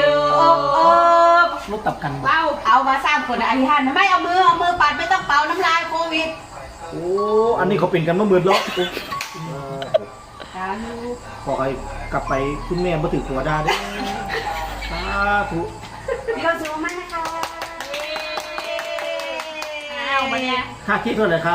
you โอ๊บรถตับกัน เป้าเอามาสร้างคนอธิษฐานไม่เอามือ เอามือปัดไม่ต้องเป่าน้ำลายโควิด โอ้อันนี้เขาเป็นกันเมื่อมือแล้วสาธุขอให้กลับไปคุณแม่มาถือหัวได้ด้อสาธุมีความสุขมากนะคะอ้าววันเนี่ย ค่าคิดเท่าไหร่ครับ